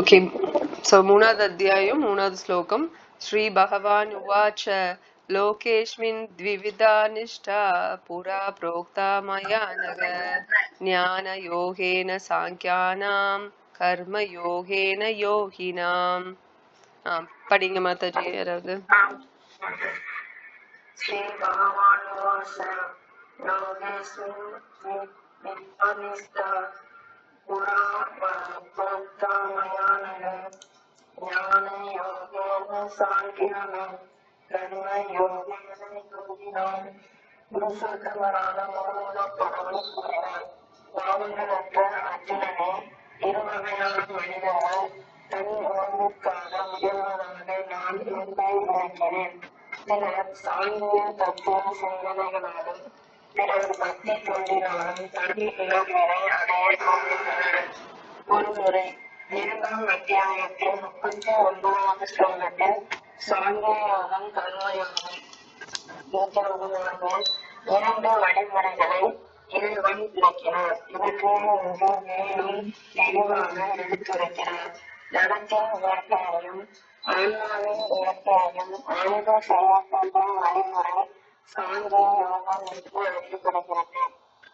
Okay so மூணாவது அத்தியாயம் மூணாவது ஸ்லோகம். ஸ்ரீ பகவான் உவாச்ச லோகேஸ்மின் த்விவிதா நிஷ்டா புரா புரோக்தா மயா நக ஞான யோகேன சாங்கியானாம் கர்ம யோகேன யோகினாம். படிங்க மாதாஜி யாராவது? ஸ்ரீ பகவான் உவாச்ச லோகேஸ்மின் த்விவிதா நிஷ்டா உணாபரமதாமயானே ஞான யோகேன சாங்கியமே கர்ம யோகேன குதினான் குருசுத்தமரான நான் முன்பே இருக்கிறேன் என சாங்கிய தத்துவ சிந்தனைகளாலும் பிறர் பக்தி அடைய ஒருமுறை இரண்டாம் அத்தியாயத்தின் முப்பத்தி ஒன்பதாவது ஸ்லோகத்தில் கர்மயோகம் இரண்டு வழிமுறைகளை இறைவன் விளக்கினார் இதற்கு இன்று மேலும் தெளிவாக எடுத்துரைக்கிறார் நடத்தின் இயற்கையையும் ஆன்மாவின் இயற்கையையும் ஆய்வு செய்யப்பட்ட வழிமுறை சாங்கிய யோகம் என்று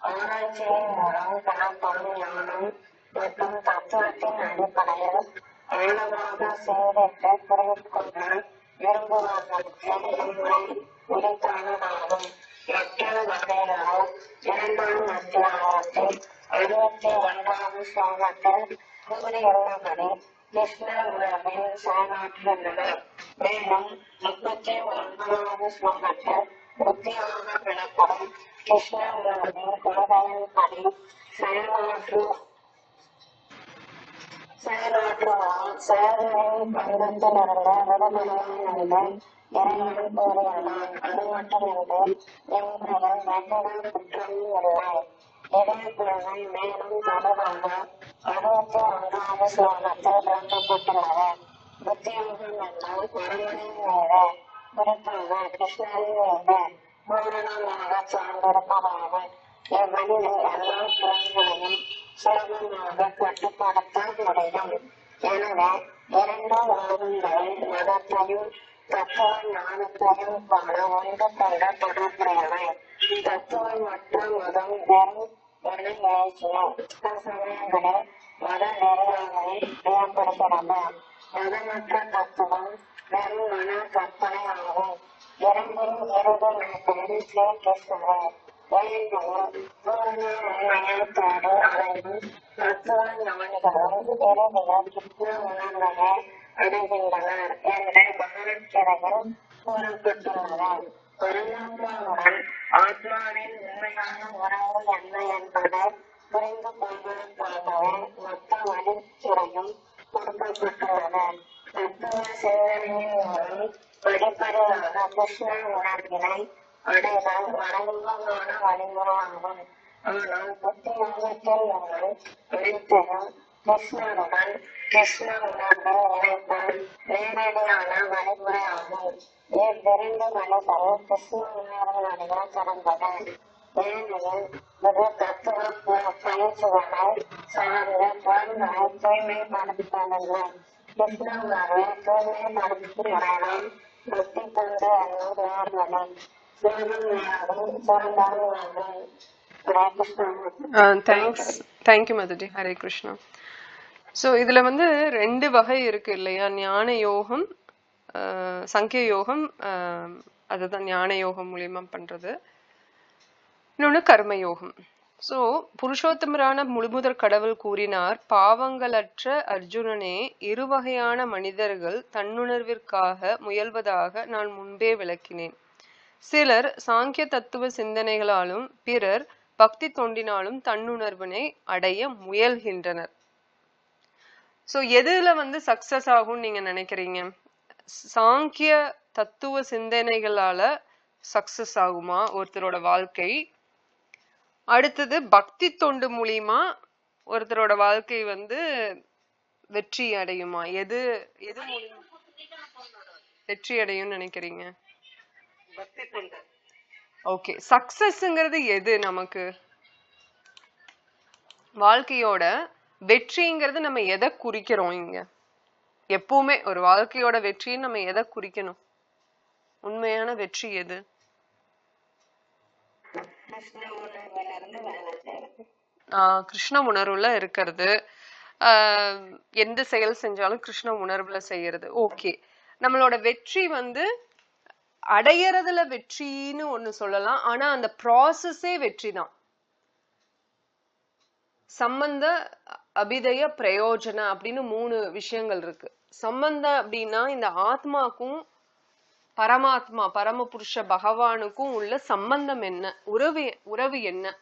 ஆராய்ச்சியின் மூலம் பெறப்படும் ஞானம் மற்றும் தத்துவத்தின் அடிப்படையில் புரிந்து கொள்ள விரும்புவதற்கு இம்முறை உரித்தானதாகும் மற்றொரு இரண்டாம் அத்தியாயத்தில் ஒன்றாவது ஸ்லோகத்தில் கூறியுள்ளபடி கிருஷ்ண உணர்வின் செயலாற்றுள்ளனர் மேலும் முப்பத்தி ஒன்பதாவது ஸ்லோகத்தில் புத்தியாக பெறப்படும் கிருஷ்ண செயலாற்று செயலாற்றுவதால் இறைவன் அது மட்டுமின்றி எவ்வித குற்றமும் இல்லை இதே மேலும் தொடர்பாக அறுபத்தி ஒன்றாவது ஸ்லோகத்தில் விளக்கப்பட்டுள்ளது புத்தியோகம் என்றால் பரமனின் மீது குறிப்பாக கிருஷ்ணரின் மீது பூரணமாக சார்ந்திருப்பதாகும் இவ்வழியில் எல்லா புலன்களையும் சுலபமாக கட்டுப்படுத்த முடியும் எனவே இரண்டு வாதங்களை மதத்தையும் தத்துவ ஞானத்தையும் காண ஒன்று கொண்ட தொடர்புடையவை தத்துவமற்ற மதம் வெறும் மன எழுச்சியை சில சமயங்களில் மத நெறியாகவே ஏற்படுகிறது மதமற்ற தத்துவம் வெறும் மன கற்பனை ஆகும் இரண்டின் இறுதி நோக்கம் தத்துவ ஞானிகளும் அடைகின்றனர் என்று பகவத்கீதையில் கூறப்பட்டுள்ளது பரமாத்மாவுடன் ஆத்மாவின் உண்மையான உறவு என்ன என்பதை புரிந்து கொள்வதற்காகவே மொத்த வழிச்சிறையும் கொடுக்கப்பட்டுள்ளன. தத்துவ சிந்தனையின் மூலம் படிப்படியாக கிருஷ்ண உணர்வினை அடைதல் மறைமுகமான வழிமுறையாகும் ஆனால் புத்தி யோகத்தில் நீங்கள் அனைத்தையும் கிருஷ்ணருடன் கிருஷ்ண உணர்வில் இணைப்பது நேரடியான வழிமுறையாகும் இவ்விரண்டு வழிகள் கிருஷ்ண உணர்வினுடைய சிறந்தது ஏனெனில் இது தத்துவ பயிற்சிகளை சார்ந்த பொருள்களை தூய்மைப்படுத்தவில்லை கிருஷ்ண உணர்வை தூய்மைப்படுத்தும் முறையிலும் பக்தி கொண்டு நேர்வலை Krishna thanks thank you Madhuji Hare Krishna. So இதுல வந்து ரெண்டு வகை இருக்கு இல்லையா? ஞான யோகம் ஆஹ் சங்கிய யோகம் அதுதான் ஞான யோகம் மூலியமா பண்றது. இன்னொன்று கர்ம யோகம். சோ புருஷோத்தமரான முழுமுதற் கடவுள் கூறினார் பாவங்களற்ற அர்ஜுனனே இரு வகையான மனிதர்கள் தன்னுணர்விற்காக முயல்வதாக நான் முன்பே விளக்கினேன். சிலர் சாங்கிய தத்துவ சிந்தனைகளாலும் பிறர் பக்தி தொண்டினாலும் தன்னுணர்வினை அடைய முயல்கின்றனர். சோ எதுல வந்து சக்சஸ் ஆகும்னு நீங்க நினைக்கிறீங்க? சாங்கிய தத்துவ சிந்தனைகளால சக்சஸ் ஆகுமா ஒருத்தரோட வாழ்க்கை? அடுத்தது பக்தி தொண்டு மூலியமா ஒருத்தரோட வாழ்க்கை வந்து வெற்றி அடையுமா? எது எது மூலியமா? வெற்றி அடையும்னு நினைக்கிறீங்க? ஓகே. சக்சஸ்ங்கிறது எது நமக்கு? வாழ்க்கையோட வெற்றிங்கிறது நம்ம எதை குறிக்கிறோம் இங்க? எப்பவுமே ஒரு வாழ்க்கையோட வெற்றியை நம்ம எதை குறிக்கணும்? உண்மையான வெற்றி எது? கிருஷ்ண உணர்வுல ஆஹ் கிருஷ்ண உணர்வுல இருக்கிறது. ஆஹ் எந்த செயல் செஞ்சாலும் கிருஷ்ண உணர்வுல செய்யறது. ஓகே. நம்மளோட வெற்றி வந்து அடையறதுல வெற்றின்னு ஒண்ணு சொல்லலாம். ஆனா அந்த ப்ராசஸே வெற்றி தான். சம்பந்த அபிதய பிரயோஜன அப்படின்னு மூணு விஷயங்கள் இருக்கு. சம்பந்தம் அப்படின்னா இந்த ஆத்மாக்கும் பரமாத்மா பரமபுருஷ பகவானுக்கும் உள்ள சம்பந்தம் என்ன? உறவு உறவு என்ன?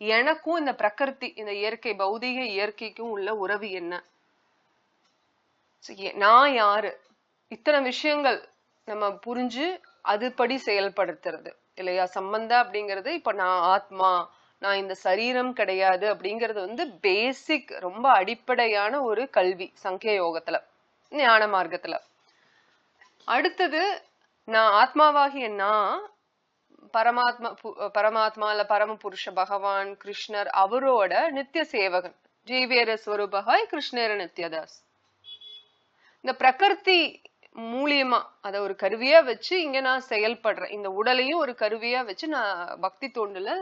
எனக்கும் இந்த பிரகிருதி இந்த இயற்கை பௌதீக இயற்கைக்கும் உள்ள உறவு என்ன? நான் யாரு? இத்தனை விஷயங்கள் நம்ம புரிஞ்சு அதுபடி செயல்படுத்துறது. இல்லையா? சம்பந்த அப்படிங்கிறது இப்ப நான் ஆத்மா நான் இந்த சரீரம் கிடையாது அப்படிங்கிறது வந்து பேசிக் ரொம்ப அடிப்படையான ஒரு கல்வி சங்கிய யோகத்துல ஞான மார்க்கத்துல. அடுத்தது நான் ஆத்மாவாகிய நான் பரமாத்மா பரமாத்மா இல்ல பரம புருஷ பகவான் கிருஷ்ணர் அவரோட நித்திய சேவகன் ஜீவேர ஸ்வரூபகாய் கிருஷ்ணேர நித்யதாஸ். இந்த பிரகிருதி மூலியமா அத ஒரு கருவியா வச்சு இங்க நான் செயல்படுறேன். இந்த உடலையும் ஒரு கருவியா வச்சு நான் பக்தி தோண்டுல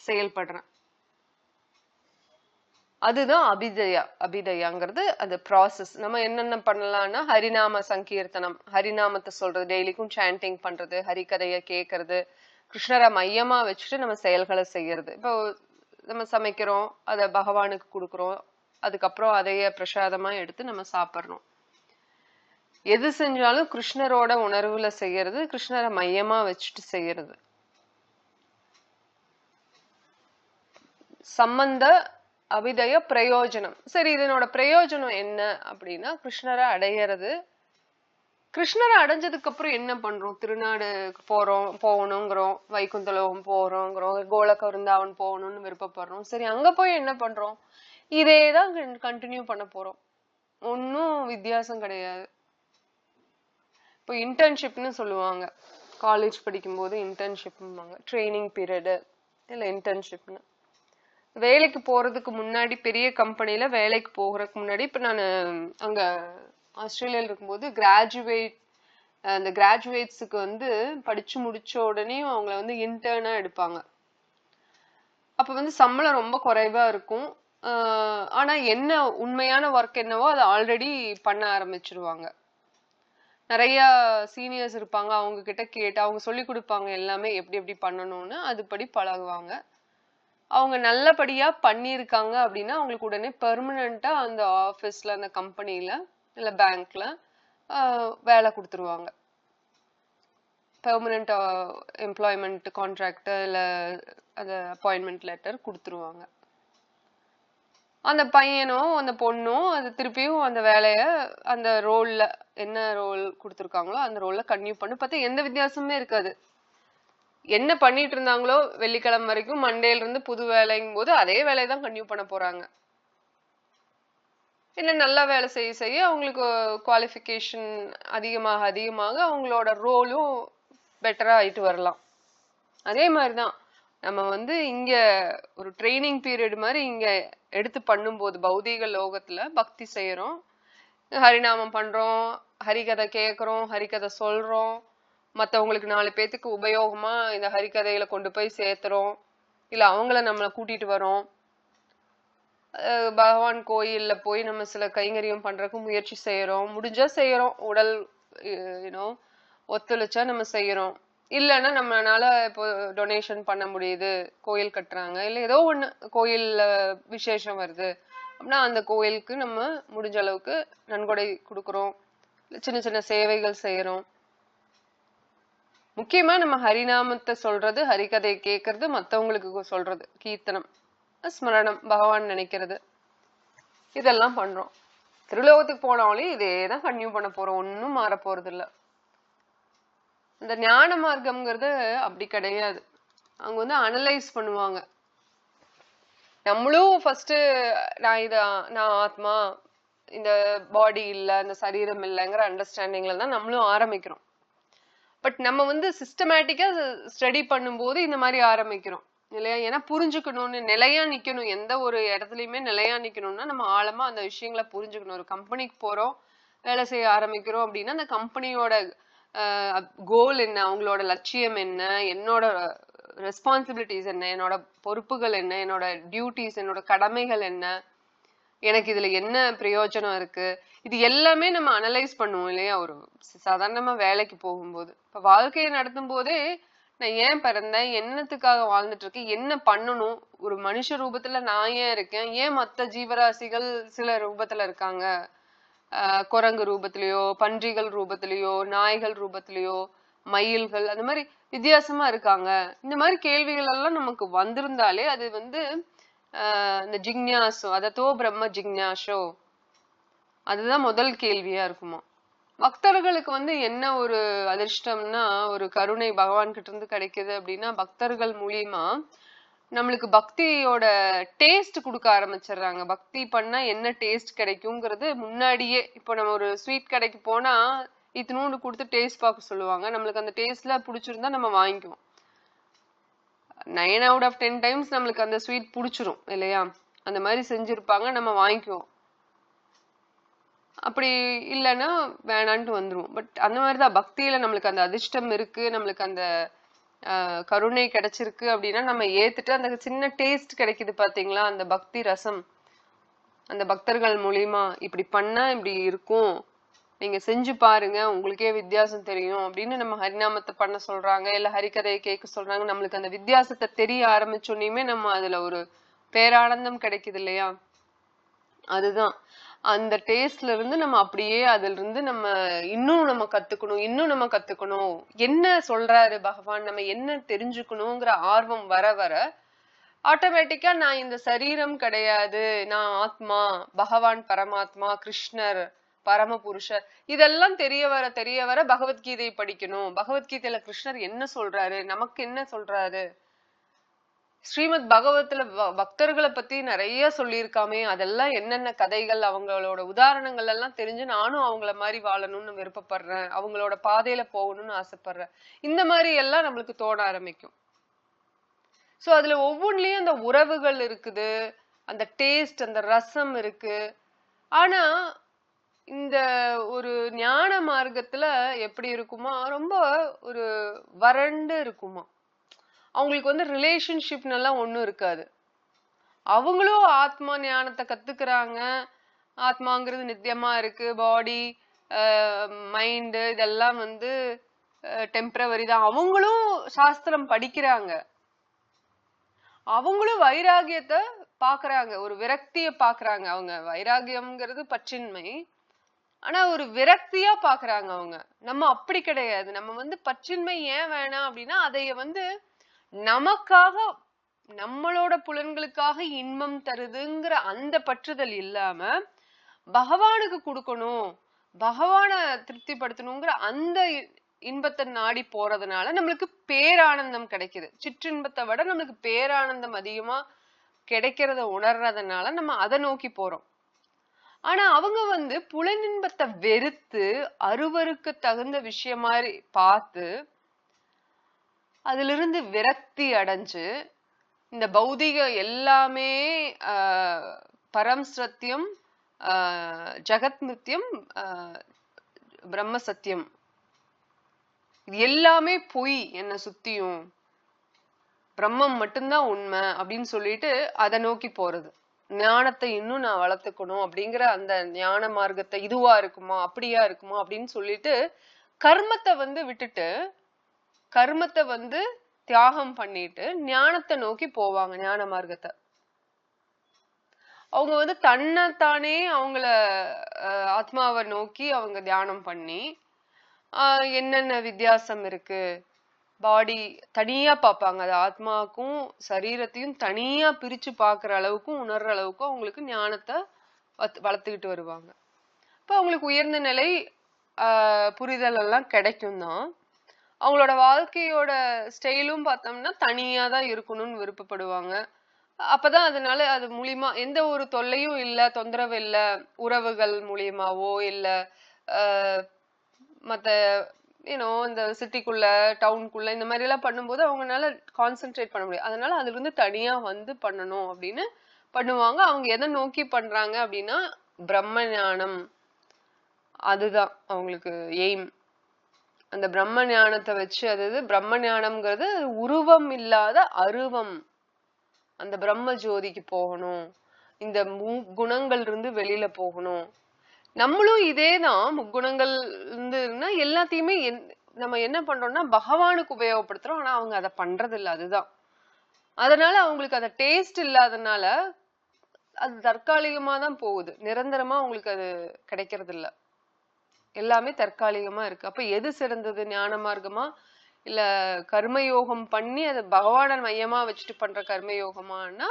செயல்படுறேன். அதுதான் அபிதயா அபிதயாங்கிறது அது ப்ராசஸ் நம்ம என்னென்ன பண்ணலாம்னா ஹரிநாம சங்கீர்த்தனம் ஹரிநாமத்தை சொல்றது டெய்லிக்கும் சாண்டிங் பண்றது ஹரிகதையை கேட்கறது கிருஷ்ணரை மையமா வச்சுட்டு நம்ம செயல்களை செய்யறது. இப்போ நம்ம சமைக்கிறோம் அதை பகவானுக்கு கொடுக்குறோம் அதுக்கப்புறம் அதைய பிரசாதமா எடுத்து நம்ம சாப்பிடுறோம் எது செஞ்சாலும் கிருஷ்ணரோட உணர்வுல செய்யறது கிருஷ்ணரை மையமா வச்சுட்டு செய்யறது. சம்பந்த அபிதய பிரயோஜனம். சரி இதனோட பிரயோஜனம் என்ன அப்படின்னா கிருஷ்ணரை அடையிறது. கிருஷ்ணரை அடைஞ்சதுக்கு அப்புறம் என்ன பண்றோம்? திருநாடு போறோம் போகணுங்கிறோம். வைகுந்தலோகம் போறோங்கிறோம். கோலக விருந்தாவன் போகணும்னு விருப்பப்படுறோம். சரி அங்க போய் என்ன பண்றோம்? இதே தான் கண்டினியூ பண்ண போறோம். ஒன்றும் வித்தியாசம் கிடையாது. இப்போ இன்டர்ன்ஷிப்னு சொல்லுவாங்க. காலேஜ் படிக்கும்போது இன்டர்ன்ஷிப்னுவாங்க ட்ரைனிங் பீரியடு இல்லை இன்டர்ன்ஷிப்னு வேலைக்கு போறதுக்கு முன்னாடி பெரிய கம்பெனியில் வேலைக்கு போகிறதுக்கு முன்னாடி இப்போ நான் அங்க ஆஸ்திரேலியால இருக்கும்போது கிராஜுவேட் அந்த கிராஜுவேட்ஸுக்கு வந்து படிச்சு முடிச்ச உடனே அவங்கள வந்து இன்டர்னா எடுப்பாங்க. அப்ப வந்து சம்பளம் ரொம்ப குறைவா இருக்கும். ஆனால் ஆனா என்ன உண்மையான ஒர்க் என்னவோ அதை ஆல்ரெடி பண்ண ஆரம்பிச்சிருவாங்க. நிறைய சீனியர்ஸ் இருப்பாங்க அவங்க கிட்ட கேட்டு அவங்க சொல்லி கொடுப்பாங்க எல்லாமே எப்படி எப்படி பண்ணணும்னு அதுபடி பழகுவாங்க. அவங்க நல்லபடியாக பண்ணியிருக்காங்க அப்படின்னா அவங்களுக்கு உடனே பெர்மனண்ட்டாக அந்த ஆஃபீஸில் அந்த கம்பெனியில் இல்லை பேங்க்கில் வேலை கொடுத்துருவாங்க. பெர்மனண்ட் எம்ப்ளாய்மெண்ட் கான்ட்ராக்டு இல்லை அந்த அப்பாயின்மெண்ட் லெட்டர் கொடுத்துருவாங்க. அந்த பையனும் அந்த பொண்ணும் அது திருப்பியும் அந்த வேலையை அந்த ரோலில் என்ன ரோல் கொடுத்துருக்காங்களோ அந்த ரோலில் கன்டினியூ பண்ணி. பார்த்தா எந்த வித்தியாசமுமே இருக்காது. என்ன பண்ணிட்டு இருந்தாங்களோ வெள்ளிக்கிழமை வரைக்கும் மண்டேல இருந்து புது வேலைங்கும் போது அதே வேலையை தான் கன்டினியூ பண்ண போறாங்க. இல்ல நல்லா வேலை செய்ய செய்ய அவங்களுக்கு குவாலிஃபிகேஷன் அதிகமாக அதிகமாக அவங்களோட ரோலும் பெட்டராக ஆயிட்டு வரலாம். அதே மாதிரி தான் நம்ம வந்து இங்கே ஒரு ட்ரைனிங் பீரியட் மாதிரி இங்கே எடுத்து பண்ணும்போது பௌதீக லோகத்தில் பக்தி செய்கிறோம் ஹரிநாமம் பண்ணுறோம் ஹரிகதை கேட்குறோம் ஹரிகதை சொல்கிறோம் மற்றவங்களுக்கு நாலு பேத்துக்கு உபயோகமாக இந்த ஹரிக்கதைகளை கொண்டு போய் சேர்த்துறோம். இல்லை அவங்கள நம்மளை கூட்டிகிட்டு வரோம். பகவான் கோயிலில் போய் நம்ம சில கைங்கரியம் பண்ணுறக்கு முயற்சி செய்கிறோம் முடிஞ்சால் செய்கிறோம் உடல் யூனோ ஒத்துழைச்சா நம்ம செய்கிறோம் இல்லைன்னா நம்மளால இப்போ டொனேஷன் பண்ண முடியுது. கோயில் கட்டுறாங்க. இல்லை ஏதோ ஒன்று கோயிலில் விசேஷம் வருது. அப்படின்னா அந்த கோயிலுக்கு நம்ம முடிஞ்ச அளவுக்கு நன்கொடை கொடுக்குறோம். சின்ன சின்ன சேவைகள் செய்கிறோம் முக்கியமா நம்ம ஹரிநாமத்தை சொல்றது ஹரிகதை கேட்கறது மத்தவங்களுக்கு சொல்றது கீர்த்தனம் ஸ்மரணம் பகவான் நினைக்கிறது. இதெல்லாம் பண்றோம். திருலோகத்துக்கு போனாலும் இதே தான் கன்டினியூ பண்ண போறோம். ஒன்றும் மாற போறது இல்ல இந்த ஞான மார்க்கம்ங்கிறது அப்படி கிடையாது. அவங்க வந்து அனலைஸ் பண்ணுவாங்க. நம்மளும் ஃபர்ஸ்ட் நான் இத நான் ஆத்மா இந்த பாடி இல்ல இந்த சரீரம் இல்லைங்கிற அண்டர்ஸ்டாண்டிங்ல தான் நம்மளும் ஆரம்பிக்கிறோம். பட் நம்ம வந்து சிஸ்டமேட்டிக்காக ஸ்டடி பண்ணும்போது இந்த மாதிரி ஆரம்பிக்கிறோம். இல்லையா? ஏன்னா புரிஞ்சுக்கணும்னு நிலையா நிக்கணும். எந்த ஒரு இடத்துலயுமே நிலையா நிக்கணும்னா நம்ம ஆழமா அந்த விஷயங்களை புரிஞ்சுக்கணும். ஒரு கம்பெனிக்கு போறோம் வேலை செய்ய ஆரம்பிக்கிறோம் அப்படின்னா அந்த கம்பெனியோட கோல் என்ன? அவங்களோட லட்சியம் என்ன? என்னோட ரெஸ்பான்சிபிலிட்டிஸ் என்ன? என்னோட பொறுப்புகள் என்ன? என்னோட டியூட்டிஸ் என்னோட கடமைகள் என்ன? எனக்கு இதுல என்ன பிரயோஜனம் இருக்கு? இது எல்லாமே நம்ம அனலைஸ் பண்ணுவோம் இல்லையா? ஒரு சாதாரணமா வேலைக்கு போகும்போது. இப்ப வாழ்க்கையை நடத்தும் போதே நான் ஏன் பிறந்தேன்? என்னத்துக்காக வாழ்ந்துட்டு இருக்கேன்? என்ன பண்ணணும்? ஒரு மனுஷ ரூபத்துல நான் ஏன் இருக்கேன்? ஏன் மத்த ஜீவராசிகள் சில ரூபத்துல இருக்காங்க? ஆஹ் குரங்கு ரூபத்திலயோ பன்றிகள் ரூபத்திலயோ நாய்கள் ரூபத்திலயோ மயில்கள் அந்த மாதிரி வித்தியாசமா இருக்காங்க. இந்த மாதிரி கேள்விகள் எல்லாம் நமக்கு வந்திருந்தாலே அது வந்து இந்த ஜிக்ஞாசோ அதத்தோ பிரம்ம ஜிக்ஞாசோ அதுதான் முதல் கேள்வியா இருக்குமா? பக்தர்களுக்கு வந்து என்ன ஒரு அதிர்ஷ்டம்னா ஒரு கருணை பகவான் கிட்ட இருந்து கிடைக்குது அப்படின்னா பக்தர்கள் மூலியமா நம்மளுக்கு பக்தியோட டேஸ்ட் கொடுக்க ஆரம்பிச்சிடுறாங்க. பக்தி பண்ணா என்ன டேஸ்ட் கிடைக்குங்கிறது முன்னாடியே இப்போ நம்ம ஒரு ஸ்வீட் கடைக்கு போனா இத்தினூண்டு கொடுத்து டேஸ்ட் பார்க்க சொல்லுவாங்க. நம்மளுக்கு அந்த டேஸ்ட்ல பிடிச்சிருந்தா நம்ம வாங்கிக்குவோம். Nine out of ten times நம்மளுக்கு அந்த ஸ்வீட் பிடிச்சிரும் இல்லையா? அந்த மாதிரி செஞ்சுருப்பாங்க நம்ம வாங்கிக்குவோம். அப்படி இல்லைன்னா வேணான்ட்டு வந்துடும் பட் அந்த மாதிரி தான் பக்தியில் நம்மளுக்கு அந்த அதிர்ஷ்டம் இருக்குது நம்மளுக்கு அந்த கருணை கிடைச்சிருக்கு அப்படின்னா நம்ம ஏற்றுட்டு அந்த சின்ன டேஸ்ட் கிடைக்குது பார்த்தீங்களா அந்த பக்தி ரசம். அந்த பக்தர்கள் மூலியமா இப்படி பண்ணால் இப்படி இருக்கும். நீங்க செஞ்சு பாருங்க உங்களுக்கே வித்தியாசம் தெரியும் அப்படின்னு நம்ம ஹரிநாமத்தை பண்ண சொல்றாங்க இல்ல ஹரிகதையை கேட்க சொல்றாங்க. நம்மளுக்கு அந்த வித்தியாசத்தை தெரிய ஆரம்பிச்சோன்னே நம்ம அதுல ஒரு பேரானந்தம் கிடைக்குது இல்லையா? அதுதான். அந்த டேஸ்ட்ல இருந்து நம்ம அப்படியே அதுல இருந்து நம்ம இன்னும் நம்ம கத்துக்கணும் இன்னும் நம்ம கத்துக்கணும். என்ன சொல்றாரு பகவான்? நம்ம என்ன தெரிஞ்சுக்கணுங்கிற ஆர்வம் வர வர ஆட்டோமேட்டிக்கா நான் இந்த சரீரம் கிடையாது நான் ஆத்மா பகவான் பரமாத்மா கிருஷ்ணர் பரமபுருஷர் இதெல்லாம் தெரிய வர தெரிய வர பகவத்கீதை படிக்கணும். பகவத்கீதையில கிருஷ்ணர் என்ன சொல்றாரு? நமக்கு என்ன சொல்றாரு? ஸ்ரீமத் பகவத்துல பக்தர்களை பத்தி நிறைய சொல்லியிருக்காமே. அதெல்லாம் என்னென்ன கதைகள் அவங்களோட உதாரணங்கள் எல்லாம் தெரிஞ்சு நானும் அவங்கள மாதிரி வாழணும்னு விருப்பப்படுறேன். அவங்களோட பாதையில போகணும்னு ஆசைப்படுறேன். இந்த மாதிரி எல்லாம் நம்மளுக்கு தோண ஆரம்பிக்கும். சோ அதுல ஒவ்வொன்றிலையும் அந்த உறவுகள் இருக்குது. அந்த டேஸ்ட் அந்த ரசம் இருக்கு. ஆனா இந்த ஒரு ஞான மார்க்கத்துல எப்படி இருக்குமா ரொம்ப ஒரு வறண்டு இருக்குமா. அவங்களுக்கு வந்து ரிலேஷன்ஷிப் ஒன்றும் இருக்காது. அவங்களும் ஆத்மா ஞானத்தை கத்துக்கிறாங்க. ஆத்மாங்கிறது நித்தியமா இருக்கு. பாடி மைண்டு இதெல்லாம் வந்து டெம்பரவரி தான். அவங்களும் சாஸ்திரம் படிக்கிறாங்க. அவங்களும் வைராகியத்தை பாக்குறாங்க ஒரு விரக்திய பாக்குறாங்க அவங்க வைராகியம்ங்கிறது பற்றின்மை ஆனா ஒரு விரக்தியா பாக்குறாங்க அவங்க. நம்ம அப்படி கிடையாது. நம்ம வந்து பற்றின்மை ஏன் வேணாம் அப்படின்னா அதைய வந்து நமக்காக நம்மளோட புலன்களுக்காக இன்பம் தருதுங்கிற அந்த பற்றுதல் இல்லாம பகவானுக்கு கொடுக்கணும் பகவானை திருப்திப்படுத்தணுங்கிற அந்த இன்பத்தை நாடி போறதுனால நம்மளுக்கு பேரானந்தம் கிடைக்குது. சிற்றின்பத்தை விட நம்மளுக்கு பேரானந்தம் அதிகமா கிடைக்கிறத உணர்றதுனால நம்ம அதை நோக்கி போறோம். ஆனா அவங்க வந்து புலனின்பத்தை வெறுத்து அருவருக்கு தகுந்த விஷயம் மாதிரி பார்த்து அதிலிருந்து விரக்தி அடைஞ்சு இந்த பௌதிக எல்லாமே ஆஹ், பரம் சத்தியம் ஆஹ், ஜெகத் மிருத்தியம் பிரம்ம சத்தியம் இது எல்லாமே பொய் என்னை சுத்தியும். பிரம்மம் மட்டும்தான் உண்மை அப்படின்னு சொல்லிட்டு அதை நோக்கி போறது. ஞானத்தை இன்னும் நான் வளர்த்துக்கணும் அப்படிங்கிற அந்த ஞான மார்க்கத்தை இதுவா இருக்குமா அப்படியா இருக்குமா அப்படின்னு சொல்லிட்டு கர்மத்தை வந்து விட்டுட்டு கர்மத்தை வந்து தியாகம் பண்ணிட்டு ஞானத்தை நோக்கி போவாங்க ஞான மார்க்கத்தை. அவங்க வந்து தன்னைத்தானே அவங்கள அஹ், ஆத்மாவை நோக்கி அவங்க தியானம் பண்ணி என்னென்ன வித்தியாசம் இருக்கு பாடி தனியா பார்ப்பாங்க. அது ஆத்மாவுக்கும் சரீரத்தையும் தனியா பிரிச்சு பார்க்குற அளவுக்கும் உணர்ற அளவுக்கும் அவங்களுக்கு ஞானத்தை வளர்த்துக்கிட்டு வருவாங்க. இப்போ அவங்களுக்கு உயர்ந்த நிலை புரிதல் எல்லாம் கிடைக்கும் தான் அவங்களோட வாழ்க்கையோட ஸ்டைலும் பார்த்தோம்னா தனியா தான் இருக்கணும்னு விருப்பப்படுவாங்க. அப்பதான் அதனால அது மூலியமா எந்த ஒரு தொல்லையும் இல்ல தொந்தரவு இல்ல உறவுகள் மூலியமாவோ இல்ல மற்ற யூனோ இந்த சிட்டிக்குள்ள டவுனுக்குள்ள இந்த மாதிரி எல்லாம் பண்ணும்போது அவங்கனால கான்சென்ட்ரேட் பண்ண முடியாது அதனால அதுல இருந்து தனியா வந்து பண்ணணும் அப்படின்னு பண்ணுவாங்க. அவங்க எதை நோக்கி பண்றாங்க அப்படின்னா பிரம்ம ஞானம் அதுதான் அவங்களுக்கு எய்ம் அந்த பிரம்ம ஞானத்தை வச்சு அது பிரம்ம ஞானம்ங்கிறது உருவம் இல்லாத அருவம். அந்த பிரம்ம ஜோதிக்கு போகணும். இந்த முக்குணங்கள் இருந்து வெளியில போகணும். நம்மளும் இதே தான் முக்குணங்கள் இருந்துன்னா எல்லாத்தையுமே நம்ம என்ன பண்றோம்னா பகவானுக்கு உபயோகப்படுத்துறோம். ஆனா அவங்க அதை பண்றது இல்லை அதுதான். அதனால அவங்களுக்கு அந்த டேஸ்ட் இல்லாதனால அது தற்காலிகமா தான் போகுது. நிரந்தரமா அவங்களுக்கு அது கிடைக்கிறது இல்ல எல்லாமே தற்காலிகமா இருக்கு. அப்ப எது சிறந்தது? ஞான மார்க்கமா? இல்ல கர்மயோகம் பண்ணி அதை பகவான மையமா வச்சுட்டு பண்ற கர்மயோகமானா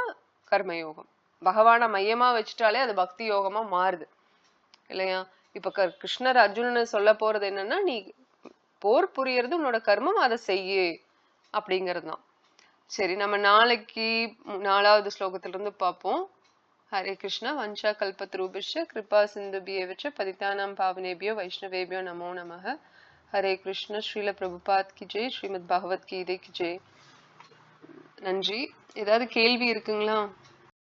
கர்மயோகம். பகவான மையமா வச்சுட்டாலே அது பக்தி யோகமா மாறுது. இல்லையா? இப்ப கிருஷ்ணர் அர்ஜுனனை சொல்ல போறது என்னன்னா நீ போர் புரியறது உன்னோட கர்மம் அதை செய்யு அப்படிங்கிறது தான் சரி நம்ம நாளைக்கு நாலாவது ஸ்லோகத்துல இருந்து பார்ப்போம். ஹரே கிருஷ்ணா வஞ்சா கல்பத்ரூபிஷ கிருபா சிந்துபியவச்ச பதித்தானாம் பாவனேபியோ வைஷ்ணவேபியோ நமோ நமக. ஹரே கிருஷ்ண ஸ்ரீல பிரபுபாத் கி ஜெய் ஸ்ரீமத் பகவத் கீதை கி ஜெய். நன்றி. ஏதாவது கேள்வி இருக்குங்களா?